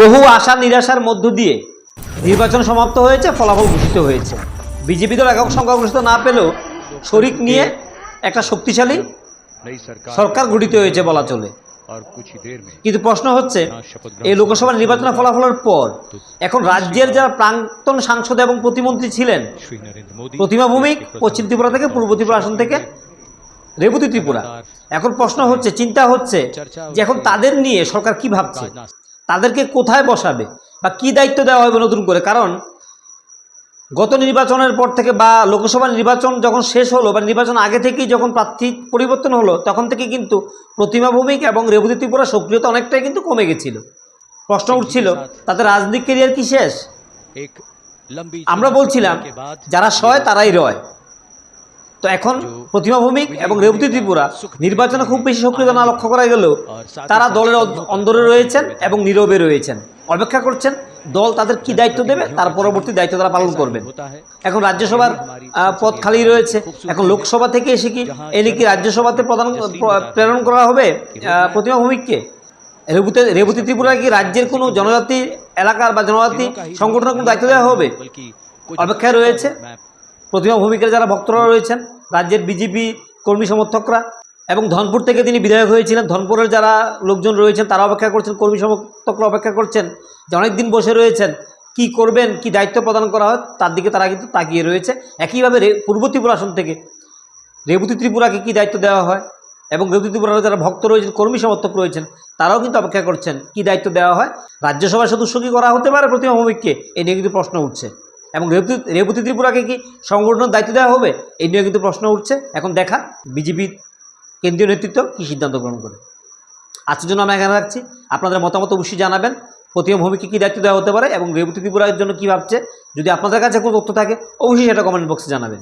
বহু আশা নিরাশার মধ্য দিয়ে নির্বাচন সমাপ্ত হয়েছে, ফলাফল ঘোষিত হয়েছে। বিজেপি দল একক সংখ্যাগরিষ্ঠ না পেলেও শরিক নিয়ে একটা শক্তিশালী সরকার গঠিত হয়েছে বলা চলে। কিন্তু প্রশ্ন হচ্ছে, এই লোকসভা নির্বাচনের ফলাফলের পর এখন রাজ্যের যারা প্রাক্তন সাংসদ এবং প্রতিমন্ত্রী ছিলেন, প্রতিমা ভৌমিক পশ্চিম ত্রিপুরা থেকে, পূর্ব ত্রিপুরা আসন থেকে, রেবতী ত্রিপুরা। এখন প্রশ্ন হচ্ছে, চিন্তা হচ্ছে যে এখন তাদের নিয়ে সরকার কি ভাবছে? তাদেরকে কোথায় বসাবে বা কি দায়িত্ব দেওয়া হবে নতুন করে? কারণ গত নির্বাচনের পর থেকে বা লোকসভা নির্বাচন যখন শেষ হলো বা নির্বাচন আগে থেকেই যখন প্রার্থী পরিবর্তন হলো তখন থেকে কিন্তু প্রতিমা ভূমিকা এবং রেবতী ত্রিপুরা সক্রিয়তা অনেকটাই কিন্তু কমে গেছিল। প্রশ্ন উঠছিল তাতে রাজনীতি কেরিয়ার কি শেষ? আমরা বলছিলাম যারা সয় তারাই রয়। তো এখন প্রতিমা ভৌমিক এবং রেবতী ত্রিপুরা নির্বাচনে খুব বেশি সক্রিয়তা না লক্ষ্য করা গেলেও তারা দলের অন্দরে রয়েছেন এবং নীরবে রয়েছেন। অপেক্ষা করছেন দল তাদের কি দায়িত্ব দেবে তার পরবর্তী দায়িত্ব তারা পালন করবেন। এখন রাজ্যসভার পদ খালি রয়েছে। এখন লোকসভা থেকে এসে কি এনে কি রাজ্যসভাতে প্রদান প্রেরণ করা হবে প্রতিমা ভৌমিককে রেবুতে রেবতী ত্রিপুরা কি রাজ্যের কোনো জনজাতি এলাকার বা জনজাতি সংগঠনের কোনো দায়িত্ব দেওয়া হবে? অপেক্ষায় রয়েছে। প্রতিমা ভূমিকার যারা ভক্তরা রয়েছেন রাজ্যের বিজেপি কর্মী সমর্থকরা এবং ধনপুর থেকে তিনি বিধায়ক হয়েছিলেন। ধনপুরের যারা লোকজন রয়েছেন, তারা অপেক্ষা করছেন, কর্মী সমর্থকরা অপেক্ষা করছেন যে অনেকদিন বসে রয়েছেন, কি করবেন, কি দায়িত্ব প্রদান করা হয়, তার দিকে তারা কিন্তু তাকিয়ে রয়েছে। একইভাবে পূর্ব ত্রিপুরা আসন থেকে রেবতী ত্রিপুরাকে কি দায়িত্ব দেওয়া হয় এবং রেবতী ত্রিপুরার যারা ভক্ত রয়েছেন, কর্মী সমর্থক রয়েছেন, তারাও কিন্তু অপেক্ষা করছেন, কি দায়িত্ব দেওয়া হয়? রাজ্যসভার সদস্য কি করা হতে পারে প্রতিমা ভৌমিককে? এই নিয়ে কিন্তু প্রশ্ন উঠছে। এবং রেবতী রেবতী ত্রিপুরাকে কি সংগঠনের দায়িত্ব দেওয়া হবে? এই নিয়ে কিন্তু প্রশ্ন উঠছে। এখন দেখা বিজেপির কেন্দ্রীয় নেতৃত্ব কী সিদ্ধান্ত গ্রহণ করে? আজকের জন্য আমরা এখানে রাখছি। আপনাদের মতামত অবশ্যই জানাবেন। প্রতিমা ভূমিকে কী দায়িত্ব দেওয়া হতে পারে এবং রেবতী ত্রিপুরার জন্য কী ভাবছে? যদি আপনাদের কাছে কোনো তথ্য থাকে, অবশ্যই সেটা কমেন্ট বক্সে জানাবেন।